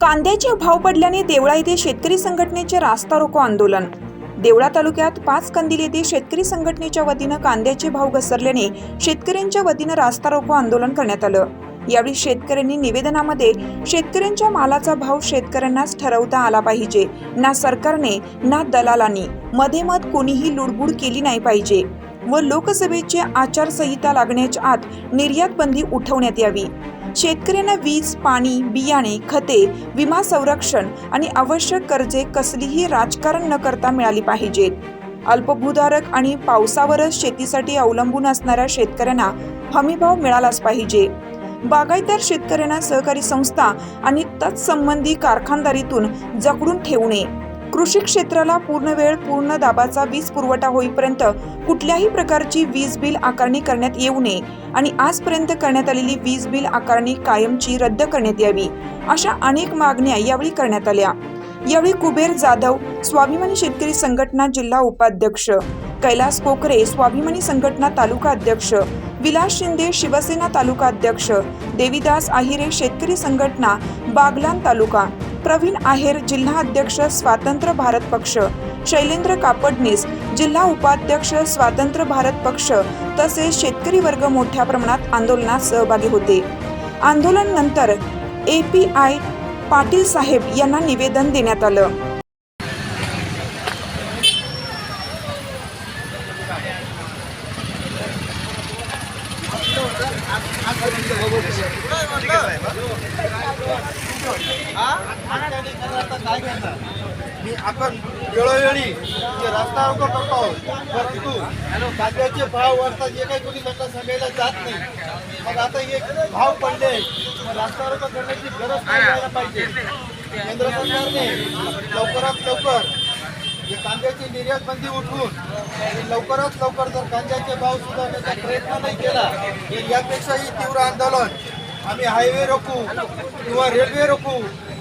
कांद्याचे भाव पडल्याने देवळा येथे शेतकरी संघटनेचे रास्ता रोको आंदोलन. देवळा तालुक्यात पाच कंदील येथे शेतकरी संघटनेच्या वतीनं कांद्याचे भाव घसरल्याने शेतकऱ्यांच्या वतीनं रास्ता रोको आंदोलन करण्यात आलं. यावेळी शेतकऱ्यांनी निवेदनामध्ये शेतकऱ्यांच्या मालाचा भाव शेतकऱ्यांनाच ठरवता आला पाहिजे ना सरकारने ना दलालांनी. मध्ये मध कोणीही लुडबुड केली नाही पाहिजे व लोकसभेची आचारसंहिता लागण्याच्या आत निर्यात बंदी उठवण्यात यावी. शेतकऱ्यांना वीज पाणी बियाणे खते विमा संरक्षण आणि आवश्यक कर्जे कसलीही राजकारण न करता मिळाली पाहिजेत. अल्पभूधारक आणि पावसावरच शेतीसाठी अवलंबून असणाऱ्या शेतकऱ्यांना हमीभाव मिळालाच पाहिजे. बागायतदार शेतकऱ्यांना सहकारी संस्था आणि तत्संबंधी कारखानदारीतून जकडून ठेवू नये कृषी क्षेत्राला पूर्ण वेळ पूर्ण दाबाचा वीज पुरवठा होईपर्यंत कुठल्याही प्रकारची वीज बिल आकारणी करण्यात येऊ नये आणि आजपर्यंत करण्यात आलेली वीज बिल आकारणी कायमची रद्द करण्यात यावी अशा अनेक मागण्या यावेळी करण्यात आल्या. यावेळी कुबेर जाधव स्वाभिमानी शेतकरी संघटना जिल्हा उपाध्यक्ष कैलास कोकरे स्वाभिमानी संघटना तालुका अध्यक्ष विलास शिंदे शिवसेना तालुका अध्यक्ष देवीदास आहिरे शेतकरी संघटना बागलान तालुका प्रवीण आहेर जिल्हा अध्यक्ष स्वातंत्र्य भारत पक्ष शैलेंद्र कापडनीस जिल्हा उपाध्यक्ष स्वातंत्र्य भारत पक्ष तसेच शेतकरी वर्ग मोठ्या प्रमाणात आंदोलनात सहभागी होते. आंदोलन नंतर ए पी आय पाटील साहेब यांना निवेदन देण्यात आलं. मी आपण वेळोवेळी जे रस्ता रोको करतो आहोत परंतु कांद्याचे भाव वाढतात जे काही कोणी त्यांना सांगायला जात नाही. मग आता हे भाव पडले मग रस्ता रोको करण्याची गरज काय पाहिजे? केंद्र सरकारने लवकरात लवकर हे कांद्याची निर्यात बंदी उठवून आणि लवकरात लवकर जर कांद्याचे भाव सुधारण्याचा प्रयत्न नाही केला तर यापेक्षाही तीव्र आंदोलन आम्ही हायवे रोखू किंवा रेल्वे रोखू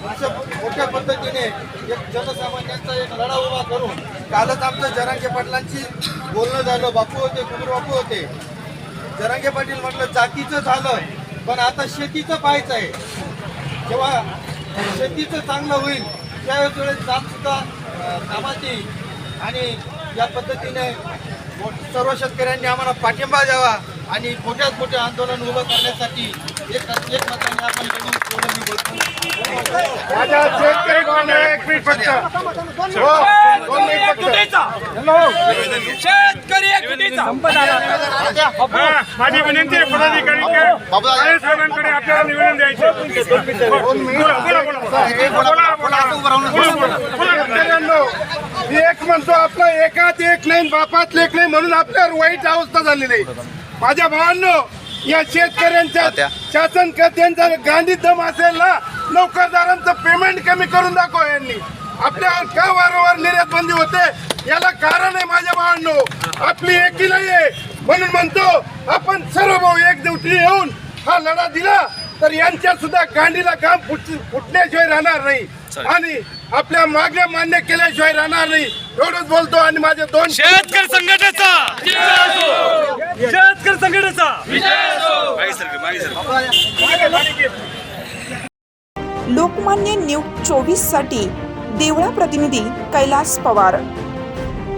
अशा मोठ्या पद्धतीने एक जनसामान्यांचा एक लढा उभा करून कालच आमचं जरांगे पाटलांची बोलणं झालं बापू होते कुमार बापू होते. जरांगे पाटील म्हटलं जातीचं झालं पण आता शेतीचं पाहायचं आहे. जेव्हा शेतीचं चांगलं होईल त्यावेळेस वेळेस जात सुद्धा येईल आणि या पद्धतीने सर्व शेतकऱ्यांनी आम्हाला पाठिंबा द्यावा आणि मोठ्यात मोठे आंदोलन उभं करण्यासाठी एक मताने आपण हो, हा, माझी विनंती आहे पदाधिकारी साहेबांकडे आपल्याला निवेदन द्यायचं मी एक म्हणतो आपलं एकात एक नाही बापात लेख नाही म्हणून आपल्यावर वाईट अवस्था झालेली आहे. माझ्या भावांनो या शेतकऱ्यांच्या शासन खात्यांचा गांधी दम असेल ना नोकरदारांचं पेमेंट कमी करून दाखव यांनी. आपल्यावर का वारंवार निर्यात बंदी होते? याला कारण आहे माझ्या भावांनो. आपली एकी नाही आहे. म्हणून म्हणतो आपण सर्व भाऊ एक दिवशी येऊन हा लढा दिला तर यांच्या सुद्धा गांडीला काम फुट फुटण्याशिवाय राहणार नाही. आणि आपल्या मागण्या मान्य केल्याशिवाय राहणार नाही. एवढंच बोलतो आणि माझे दोन शेतकरी संघटनेचा. शेतकरी संघटनेचा. लोकमान्य न्यूज चोवीससाठी देवळा प्रतिनिधी कैलास पवार.